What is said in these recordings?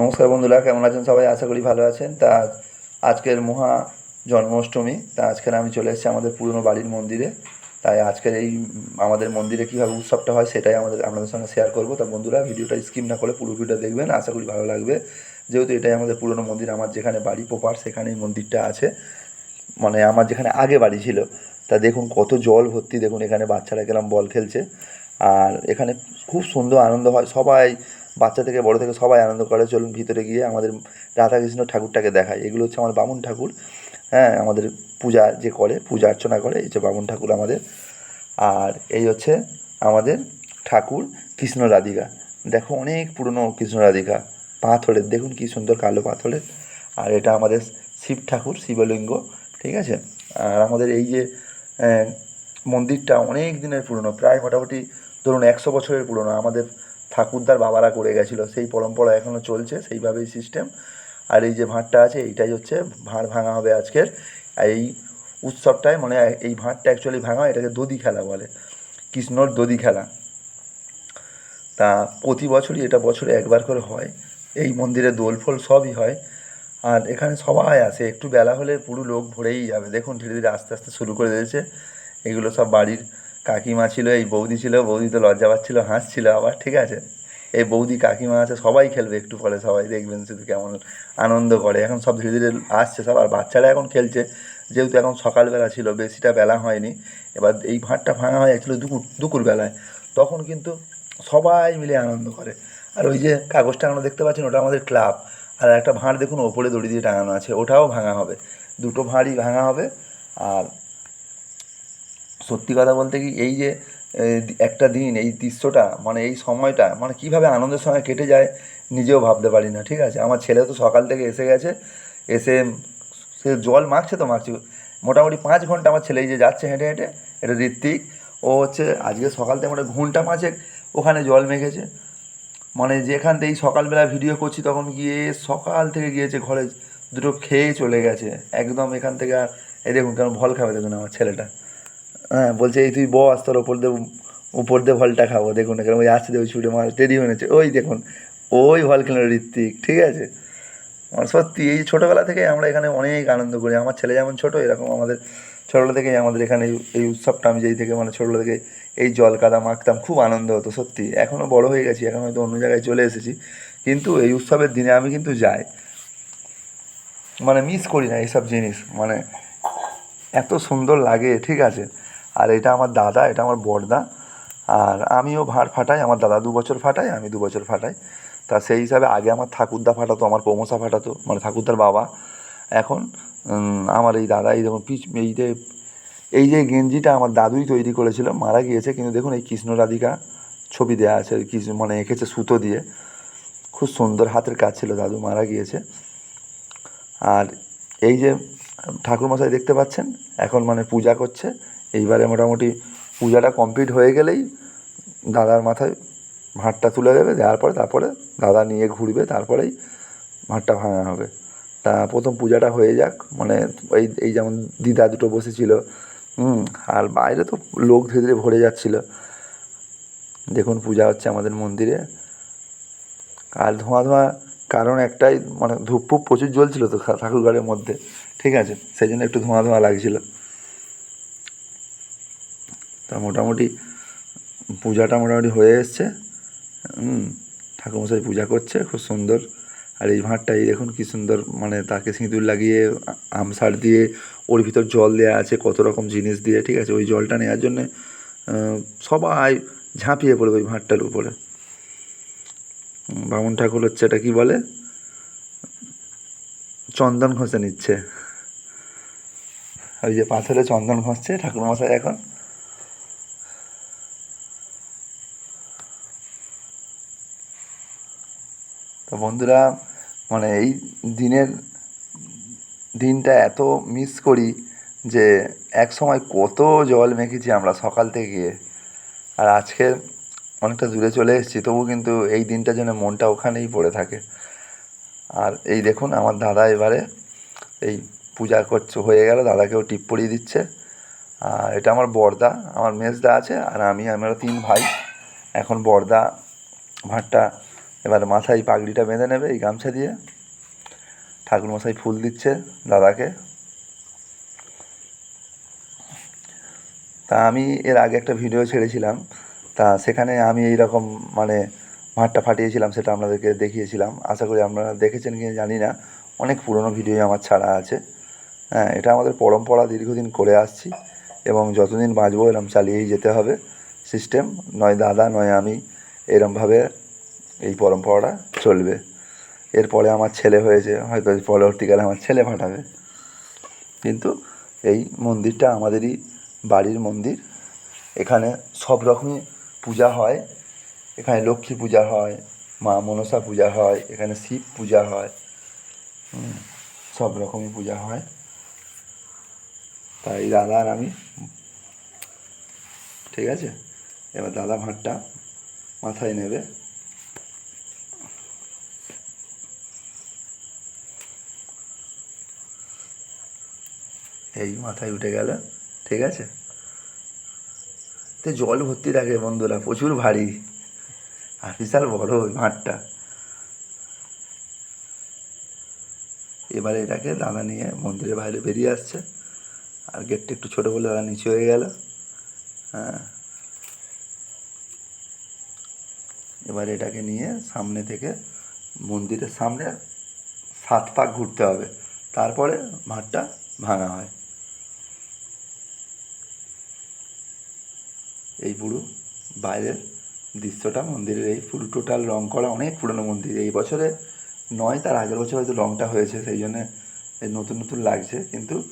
নমস্কার বন্ধুরা, কেমন আছেন সবাই? আশা করি ভালো আছেন। তা আজকের মহা জন্মাষ্টমী, তা আজকের আমি চলে এসেছি আমাদের পুরনো বাড়ির মন্দিরে। তাই আজকের এই আমাদের মন্দিরে কীভাবে উৎসবটা হয় সেটাই আমাদের, আপনাদের সঙ্গে শেয়ার করব। তা বন্ধুরা, ভিডিওটা স্কিপ না করে পুরো ভিডিও দেখবেন, আশা করি ভালো লাগবে। যেহেতু এটাই আমাদের পুরনো মন্দির, আমার যেখানে বাড়ি পোপার সেখানেই মন্দিরটা আছে। মানে আমার যেখানে আগে বাড়ি ছিল। তা দেখুন, কত জল ভর্তি, দেখুন, এখানে বাচ্চারা গেলাম বল খেলছে। আর এখানে খুব সুন্দর আনন্দ হয়। সবাই বাচ্চা থেকে বড় থেকে সবাই আনন্দ করে, চলুন ভিতরে গিয়ে আমাদের রাধাকৃষ্ণ ঠাকুরটাকে দেখায় এগুলো হচ্ছে আমার বামুন ঠাকুর। হ্যাঁ আমাদের পূজা যে করে, পূজা অর্চনা করে, এই যে বামুন ঠাকুর আমাদের। আর এই হচ্ছে আমাদের ঠাকুর কৃষ্ণ রাধিকা। দেখো অনেক পুরনো কৃষ্ণ রাধিকা। পাথরের, দেখুন কি সুন্দর কালো পাথরের। আর এটা আমাদের শিব ঠাকুর, শিবলিঙ্গ, ঠিক আছে? আর আমাদের এই যে মন্দিরটা অনেক দিনের পুরনো, প্রায় মোটামুটি ধরুন একশো বছরের পুরনো। আমাদের ঠাকুরদার বাবারা করে গেছিল। সেই পরম্পরা এখনও চলছে সেইভাবেই সিস্টেম আর এই যে ভাঁড়টা আছে এইটাই হচ্ছে ভাঁড় ভাঙা হবে আজকের। আর এই উৎসবটায় মানে এই ভাঁড়টা অ্যাকচুয়ালি ভাঙা হয়, এটাকে দধি খেলা বলে। কৃষ্ণর দধি খেলা। তা প্রতি বছরই এটা বছরে একবার করে হয়। এই মন্দিরে দোল ফোল সবই হয়। আর এখানে সবাই আসে একটু বেলা হলে পুরো লোক ভরেই যাবে। দেখুন ধীরে ধীরে আস্তে আস্তে শুরু করে দিয়েছে। এগুলো সব বাড়ির কাকিমা ছিল, এই বৌদি ছিল, বৌদি তো লজ্জা পাচ্ছিল, হাসছিল, আবার ঠিক আছে। এই বৌদি, কাকিমা আছে, সবাই খেলবে একটু পরে, সবাই দেখবেন শুধু কেমন আনন্দ করে। এখন সব ধীরে ধীরে আসছে, সব, আর বাচ্চারা এখন খেলছে। যেহেতু এখন সকালবেলা ছিল, বেশিটা বেলা হয়নি, এবার এই ভাঁড়টা ভাঙা হয় অ্যাকচুয়ালি দুপুর, দুপুরবেলায়। তখন কিন্তু সবাই মিলে আনন্দ করে। আর ওই যে কাগজ টাঙানো দেখতে পাচ্ছেন, ওটা আমাদের ক্লাব। আর একটা ভাঁড় দেখুন, ওপরে দড়ি দিয়ে টাঙানো আছে, ওটাও ভাঙা হবে। দুটো ভাঁড়ই ভাঙা হবে, আর সত্যি কথা বলতে কি এই যে একটা দিন, এই দৃশ্যটা মানে এই সময়টা মানে কীভাবে আনন্দের সময় কেটে যায় নিজেও ভাবতে পারি না, ঠিক আছে? আমার ছেলে তো সকাল থেকে এসে গেছে, এসে সে জল মাখছে তো মাখছে। মোটামুটি পাঁচ ঘণ্টা আমার ছেলে যে যাচ্ছে হেঁটে হেঁটে, এটা ঋত্বিক, ও হচ্ছে আজকে সকাল থেকে মানে ঘণ্টা পাঁচেক ওখানে জল মেখেছে। মানে যেখান থেকে সকালবেলা ভিডিও করছি তখন গিয়ে সকাল থেকে গিয়েছে ঘরে, দুটো খেয়ে চলে গেছে। একদম এখান থেকে আর, এই দেখুন কেমন ভল খাবে দেখুন আমার ছেলেটা। হ্যাঁ বলছে, এই তুই বস, তোর ওপর দিয়ে, উপর দিয়ে ভলটা খাব। দেখুন, এখানে ওই আসছে ওই ছুটে মার রেডি হয়ে নিচ্ছে ওই দেখুন, ওই ভল খেলো ঋত্বিক, ঠিক আছে? আমার সত্যি, এই ছোটোবেলা থেকে আমরা এখানে অনেক আনন্দ করি। আমার ছেলে যেমন ছোটো, এরকম আমাদের ছোটোবেলা থেকেই আমাদের এখানে এই উৎসবটা আমি যেই থেকে মানে ছোটোবেলা থেকে এই জল কাদা মাখতাম, খুব আনন্দ হতো, সত্যি। এখনও বড় হয়ে গেছি, এখন হয়তো অন্য জায়গায় চলে এসেছি। কিন্তু এই উৎসবের দিনে আমি কিন্তু যাই। মানে মিস করি না এইসব জিনিস। মানে এত সুন্দর লাগে, ঠিক আছে? আর এটা আমার দাদা, এটা আমার বড়দা। আর আমিও ভাঁড় ফাটাই, আমার দাদা দু বছর ফাটাই আমি দু বছর ফাটাই। তা সেই হিসাবে আগে আমার ঠাকুরদা ফাটাতো, আমার পৌমসা ফাটাতো মানে ঠাকুরদার বাবা। এখন আমার এই দাদা, এই দেখুন পিচ এই যে এই যে গেঞ্জিটা আমার দাদুই তৈরি করেছিল, মারা গিয়েছে, কিন্তু দেখুন এই কৃষ্ণ রাধিকা ছবি দেওয়া আছে কৃষ্ণ মানে এঁকেছে সুতো দিয়ে। খুব সুন্দর হাতের কাজ ছিল, দাদু মারা গিয়েছে। আর এই যে, ঠাকুরমশাই দেখতে পাচ্ছেন, এখন মানে পূজা করছে এইবারে মোটামুটি পূজাটা কমপ্লিট হয়ে গেলেই দাদার মাথায় ভাঁড়টা তুলে দেবে, দেওয়ার পরে তারপরে দাদা নিয়ে ঘুরবে, তারপরেই ভাঁড়টা ভাঙা হবে। তা প্রথম পূজাটা হয়ে যাক মানে এই এই যেমন দিদা দুটো বসেছিল, হুম, আর বাইরে তো লোক ধীরে ধীরে ভরে যাচ্ছিল। দেখুন, পূজা হচ্ছে আমাদের মন্দিরে। আর ধোঁয়া ধোঁয়া কারণ একটাই মানে ধূপ প্রচুর জ্বলছিল তো ঠাকুরঘরের মধ্যে, ঠিক আছে? সেই জন্য একটু ধোঁয়া ধোঁয়া লাগছিল। মোটামুটি পূজাটা মোটামুটি হয়ে এসছে। ঠাকুরমশাই পূজা করছে, খুব সুন্দর। আর এই ভাঁড়টা, এই দেখুন কী সুন্দর মানে তাকে সিঁদুর লাগিয়ে আমসার দিয়ে, ওর ভিতর জল দেওয়া আছে, কত রকম জিনিস দিয়ে, ঠিক আছে? ওই জলটা নেওয়ার জন্যে সবাই ঝাঁপিয়ে পড়বে ওই ভাঁড়টার উপরে। বামুন ঠাকুর হচ্ছে, এটা কী বলে? চন্দন ঘষে নিচ্ছে। ওই যে পাথরে চন্দন ঘষছে ঠাকুরমশাই এখন। বন্ধুরা মানে এই দিনের দিনটা এত মিস করি যে এক সময় কত জল মেখেছি আমরা সকাল থেকে। গিয়ে আর আজকে অনেকটা দূরে চলে এসেছি, তবু কিন্তু এই দিনটার জন্য মনটা ওখানেই পড়ে থাকে। আর এই দেখুন, আমার দাদা এবারে এই পূজা করছে, হয়ে গেল, দাদাকেও টিপ পরিয়ে দিচ্ছে। আর এটা আমার বড়দা, আমার মেজদা আছে, আর আমি, আমরা তিন ভাই। এখন বড়দা ভাঁড়টা এবার মাথায় পাগড়িটা বেঁধে নেবে এই গামছা দিয়ে। ঠাকুরমশাই ফুল দিচ্ছে দাদাকে। তা আমি এর আগে একটা ভিডিও ছেড়েছিলাম। তা সেখানে আমি এই রকম মানে মাঠটা ফাটিয়েছিলাম, সেটা আপনাদেরকে দেখিয়েছিলাম। আশা করি আপনারা দেখেছেন কি জানি না। অনেক পুরনো ভিডিও আমার ছাড়া আছে। হ্যাঁ এটা আমাদের পরম্পরা, দীর্ঘদিন করে আসছি এবং যতদিন বাঁচবো এরম চালিয়েই যেতে হবে। সিস্টেম, নয় দাদা, নয় আমি, এরমভাবে এই পরম্পরাটা চলবে। এরপরে আমার ছেলে হয়েছে, হয়তো পরবর্তীকালে আমার ছেলে ফাটাবে কিন্তু এই মন্দিরটা আমাদেরই বাড়ির মন্দির। এখানে সব রকমই পূজা হয়। এখানে লক্ষ্মী পূজা হয়, মা মনসা পূজা হয়, এখানে শিব পূজা হয়। সব রকমই পূজা হয়। তাই দাদা আর আমি, ঠিক আছে? এবার দাদা ভাঁটটা মাথায় নেবে। এই মাথায় উঠে গেল, ঠিক আছে? তো জল ভর্তি থাকে বন্ধুরা, প্রচুর ভারী। আর বিশাল বড় ওই মাঠটা। এবারে এটাকে দাদা নিয়ে মন্দিরের বাইরে বেরিয়ে আসছে। আর গেটটা একটু ছোটো বলে দাদা নিচে হয়ে গেল। হ্যাঁ। এবার এটাকে নিয়ে সামনে থেকে মন্দিরের সামনে সাত পাক ঘুরতে হবে। তারপরে মাঠটা ভাঙা হয়। এই পুরো বাইরের দৃশ্যটা, মন্দিরের এই পুরো টোটাল রং করা, অনেক পুরনো মন্দির। এই বছরে নয়, তার আগের বছর হয়তো রংটা হয়েছে, সেই জন্যে এই নতুন নতুন লাগছে, কিন্তু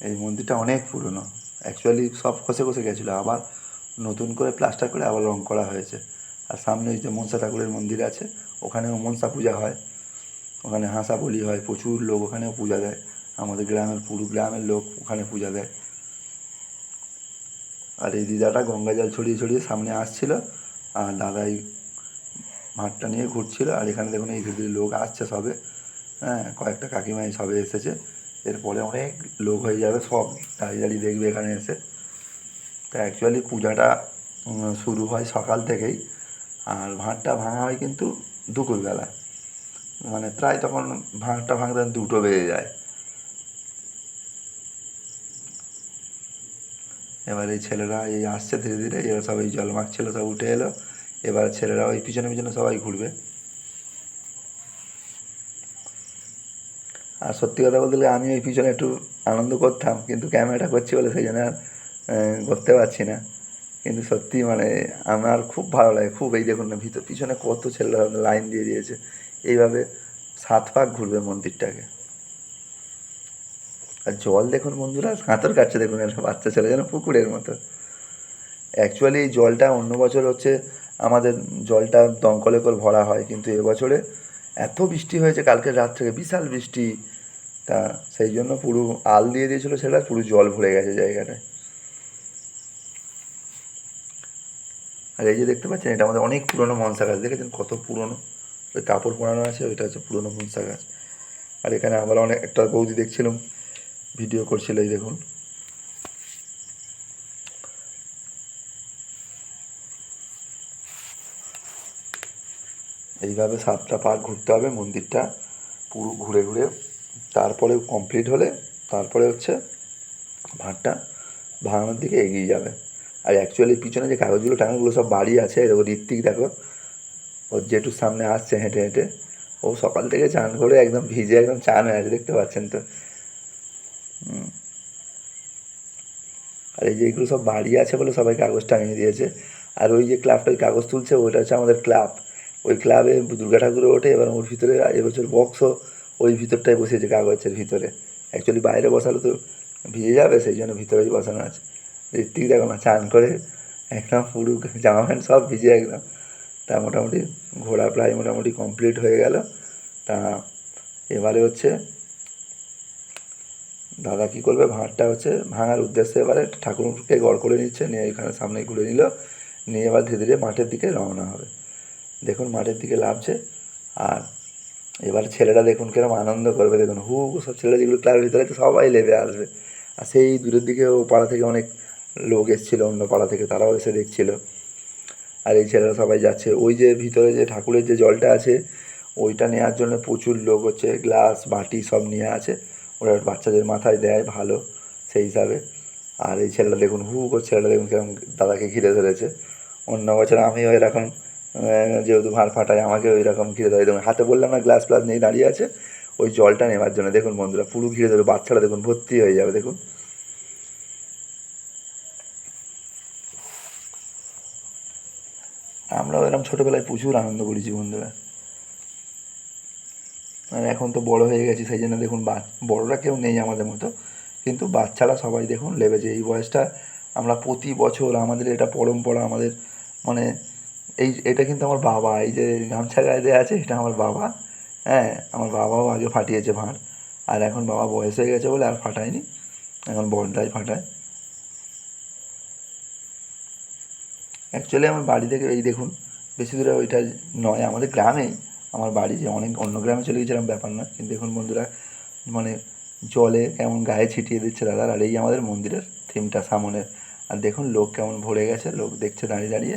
এই মন্দিরটা অনেক পুরনো। অ্যাকচুয়ালি সব খসে খসে গেছিল, আবার নতুন করে প্লাস্টার করে আবার রং করা হয়েছে। আর সামনে যে মনসা ঠাকুরের মন্দির আছে, ওখানেও মনসা পূজা হয়। ওখানে হাঁসা বলি হয়, প্রচুর লোক ওখানেও পূজা দেয়। আমাদের গ্রামের পুরো গ্রামের লোক ওখানে পূজা দেয়। আর এই দিদাটা গঙ্গা জল ছড়িয়ে ছড়িয়ে সামনে আসছিল, আর দাদা এই নিয়ে ঘুরছিল, আর এখানে দেখুন এই ধীরে ধীরে লোক আসছে সবে হ্যাঁ কয়েকটা কাকিমাই সবে এসেছে, এরপরে অনেক লোক হয়ে যাবে সব, দাঁড়িয়ে দাঁড়িয়ে দেখবে এখানে এসে। তা অ্যাকচুয়ালি পূজাটা শুরু হয় সকাল থেকেই, আর ভাঁড়টা ভাঙা হয় কিন্তু দুপুরবেলা। মানে প্রায় তখন ভাঁটটা ভাঙতে দুটো বেজে যায়। এবার এই ছেলেরা এই আসছে ধীরে ধীরে, এরা সবাই জল মাখছিল, সব উঠে এলো। এবার ছেলেরা ওই পিছনে পিছনে সবাই ঘুরবে। আর সত্যি কথা বলতে আমি ওই পিছনে একটু আনন্দ করতাম, কিন্তু ক্যামেরাটা করছি বলে সেই জন্য আর করতে পারছি না। কিন্তু সত্যি মানে আমার খুব ভালো লাগে, খুব এই দেখুন না, ভিতর, পিছনে কত ছেলেরা লাইন দিয়ে দিয়েছে। এইভাবে সাত পাক ঘুরবে মন্দিরটাকে। আর জল দেখুন বন্ধুরা, সাঁতার কাটছে দেখুন একটা বাচ্চা ছেলে যেন পুকুরের মতো। অ্যাকচুয়ালি এই জলটা অন্য বছর হচ্ছে আমাদের জলটা দমকলে করে ভরা হয়, কিন্তু এবছরে এত বৃষ্টি হয়েছে, কালকে রাত থেকে বিশাল বৃষ্টি। তা সেই জন্য পুরো আল দিয়ে দিয়েছিল সেটা পুরো জল ভরে গেছে জায়গাটায়। আর এই যে দেখতে পাচ্ছেন, এটা আমাদের অনেক পুরনো মনসা গাছ, দেখেছেন কত পুরনো? ওই কাপড় পোড়ানো আছে, ওইটা হচ্ছে পুরনো মনসা গাছ। আর এখানে আবার অনেক, একটা বৌদি দেখছিলাম ভিডিও করছিল এই দেখুন। এইভাবে সাতটা পার্ক ঘুরতে হবে, মন্দিরটা পুরো ঘুরে ঘুরে। তারপরে কমপ্লিট হলে, তারপরে হচ্ছে ভাঁড়টা ভাঙানোর দিকে এগিয়ে যাবে। আর অ্যাকচুয়ালি পিছনে যে কাগজগুলো, টাঙাগুলো সব বাড়ি আছে দেখো ঋত্বিক, দেখো। ওর জেঠুর সামনে আসছে হেঁটে হেঁটে। ও সকাল থেকে চান করে একদম ভিজে একদম চান হয়ে আছে, দেখতে পাচ্ছেন তো। আর এই যে এগুলো সব বাড়ি আছে বলে সবাই কাগজ টাঙিয়ে দিয়েছে। আর ওই যে ক্লাবটা ওই কাগজ তুলছে ওইটা হচ্ছে আমাদের ক্লাব। ওই ক্লাবে দুর্গা ঠাকুর ওঠে, এবার ওর ভিতরে এবছর বক্সও ওই ভিতরটায় বসেছে কাগজের ভিতরে। অ্যাকচুয়ালি বাইরে বসালে তো ভিজে যাবে, সেই জন্য ভিতরেই বসানো আছে। ঋত্বিক দেখো না, চান করে একদম পুরো জামা প্যান্ট সব ভিজে একদম। তা মোটামুটি ঘোরা প্রায় মোটামুটি কমপ্লিট হয়ে গেল। তা এবারে হচ্ছে দাদা কী করবে? ভাঁড়টা হচ্ছে ভাঙার উদ্দেশ্যে এবারে ঠাকুরকে গড় করে নিচ্ছে, নিয়ে এখানে সামনে ঘুরে নিল, নিয়ে এবার ধীরে ধীরে মাঠের দিকে রওনা হবে। দেখুন মাঠের দিকে লাভছে আর এবার ছেলেরা দেখুন কীরকম আনন্দ করবে। দেখুন, হু সব ছেলেরা যেগুলো ক্লাবের ভিতরে আছে, সবাই লেবে আসবে। আর সেই দূরের দিকে ও পাড়া থেকে অনেক লোক এসেছিল, অন্য পাড়া থেকে তারাও এসে দেখছিল। আর এই ছেলেরা সবাই যাচ্ছে। ওই যে ভিতরে যে ঠাকুরের যে জলটা আছে, ওইটা নেওয়ার জন্য প্রচুর লোক হচ্ছে, গ্লাস, বাটি সব নিয়ে আছে। ওরা বাচ্চাদের মাথায় দেয় ভালো সেই হিসাবে। আর এই ছেলেটা দেখুন হু করে ছেলেটা দেখুন কীরকম দাদাকে ঘিরে ধরেছে। অন্য বছর আমিও এরকম আহ, যেহেতু ভাঁড় ফাটাই আমাকে ওই রকম ঘিরে ধরে। দেখুন হাতে বললাম না গ্লাস ফ্লাস নিয়ে দাঁড়িয়ে আছে ওই জলটা নেওয়ার জন্য। দেখুন বন্ধুরা পুরো ঘিরে ধরে বাচ্চাটা দেখুন ভর্তি হয়ে যাবে দেখুন। আমরাও এরকম ছোটোবেলায় প্রচুর আনন্দ করেছি বন্ধুরা। আর এখন তো বড় হয়ে গেছি, সেই জন্য দেখুন বড়রা কেউ নেই আমাদের মতো। কিন্তু বাচ্চারা সবাই দেখুন লেবেছে। এই বয়সটা আমরা প্রতি বছর আমাদের এটা পরম্পরা, আমাদের মানে এই, এটা কিন্তু আমার বাবা। এই যে গামছা গায়ে দেওয়া আছে, এটা আমার বাবা। হ্যাঁ আমার বাবাও আগে ফাটিয়েছে ভাঁড়। আর এখন বাবা বয়স হয়ে গেছে বলে আর ফাটায়নি। এখন বড়দাই ফাটায়। অ্যাকচুয়ালি আমার বাড়ি থেকে এই দেখুন, বেশি দূরে ওইটা নয়, আমাদের গ্রামেই। আমার বাড়ি যে অনেক, অন্য গ্রামে চলে গেছিলাম, ব্যাপার না কিন্তু দেখুন বন্ধুরা মানে জলে কেমন গায়ে ছিটিয়ে দিচ্ছে দাদা, আর এই আমাদের মন্দিরের থিমটা সামনের। আর দেখুন লোক কেমন ভরে গেছে, লোক দেখছে দাঁড়িয়ে দাঁড়িয়ে।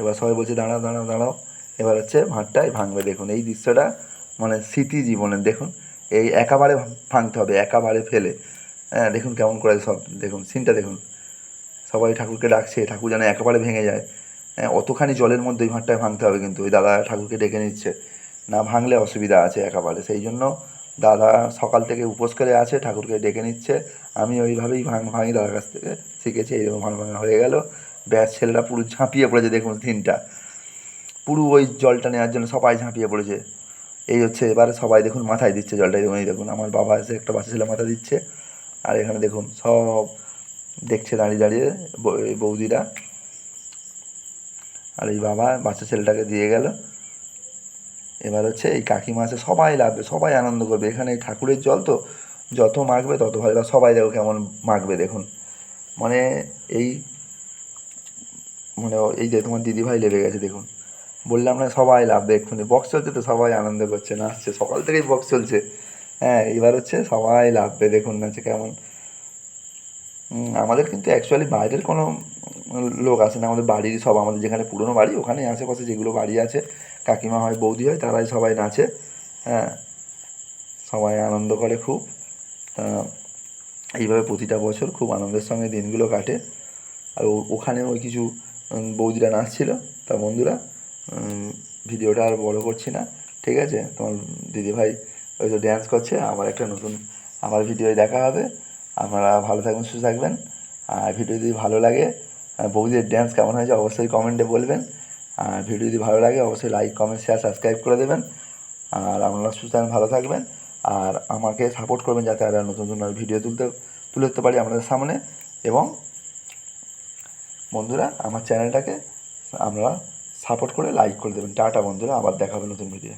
এবার সবাই বলছে, দাঁড়াও দাঁড়াও দাঁড়াও। এবার হচ্ছে ভাঁড়টাই ভাঙবে, দেখুন। এই দৃশ্যটা মানে স্মৃতি জীবনের দেখুন। এই একেবারে ভাঙতে হবে, একেবারে ফেলে। হ্যাঁ দেখুন কেমন করে সব, দেখুন সিনটা দেখুন। সবাই ঠাকুরকে ডাকছে, ঠাকুর যেন একেবারে ভেঙে যায়। অতখানি জলের মধ্যে ওই ভাঁড়টায় ভাঙতে হবে কিন্তু। ওই দাদা ঠাকুরকে ডেকে নিচ্ছে। না ভাঙলে অসুবিধা আছে একেবারে। সেই জন্য দাদা সকাল থেকে উপোস করে আছে, ঠাকুরকে ডেকে নিচ্ছে। আমি ওইভাবেই ভাঙ, ভাঙি দাদার কাছ থেকে। শিখেছি এইরকম ভাঙ, ভাঙা হয়ে গেল। ব্যাস, ছেলেরা পুরো ঝাঁপিয়ে পড়েছে, দেখুন দিনটা। পুরো ওই জলটা নেওয়ার জন্য সবাই ঝাঁপিয়ে পড়েছে। এই হচ্ছে এবারে সবাই দেখুন মাথায় দিচ্ছে জলটা। দেখুন, এই দেখুন, আমার বাবা এসে একটা বাচ্চা ছেলে মাথা দিচ্ছে। আর এখানে দেখুন সব দেখছে দাঁড়িয়ে দাঁড়িয়ে বৌদিরা। আর এই বাবা, বাচ্চা ছেলেটাকে দিয়ে গেল। এবার হচ্ছে এই কাকিমা আছে, সবাই লাগবে, সবাই আনন্দ করবে। এখানে ঠাকুরের জল তো, যত মাখবে তত ভালো। এবার সবাই দেখো কেমন মাখবে, দেখুন। মানে এই মানে এই যে তোমার দিদিভাই লেগে গেছে, দেখুন। বললাম না সবাই লাভবে এক্ষুনি। বক্স চলছে তো, সবাই আনন্দ করছে, নাচছে। সকাল থেকেই বক্স চলছে। হ্যাঁ এবার হচ্ছে সবাই লাভবে দেখুন নাচে কেমন। আমাদের কিন্তু অ্যাকচুয়ালি বাইরের কোনো লোক আসে না আমাদের বাড়ির সব, আমাদের যেখানে পুরনো বাড়ি ওখানে আশেপাশে যেগুলো বাড়ি আছে, কাকিমা হয়, বৌদি হয়, তারাই সবাই নাচে হ্যাঁ। সবাই আনন্দ করে খুব। এইভাবে প্রতিটা বছর খুব আনন্দের সঙ্গে দিনগুলো কাটে। আর ওখানে ওই কিছু বৌদিরা নাচছিল, তা বন্ধুরা ভিডিওটা আর বড় করছি না, ঠিক আছে? তোমার দিদিভাই ওই তো ড্যান্স করছে, আবার একটা নতুন আমার ভিডিওয় দেখা হবে। আপনারা ভালো থাকবেন, সুস্থ থাকবেন। আর ভিডিও যদি ভালো লাগে আর বৌদির ড্যান্স কেমন হয়েছে অবশ্যই কমেন্টে বলবেন। আর ভিডিও যদি ভালো লাগে, অবশ্যই লাইক কমেন্ট শেয়ার সাবস্ক্রাইব করে দেবেন। আর আপনারা সুস্থ ভালো থাকবেন। আর আমাকে সাপোর্ট করবেন যাতে আরও নতুন নতুন ভিডিও তুলতে, তুলে ধরতে পারি আপনাদের সামনে। এবং বন্ধুরা, আমার চ্যানেলটাকে আপনারা সাপোর্ট করে লাইক করে দেবেন। টাটা বন্ধুরা, আবার দেখাবে নতুন ভিডিও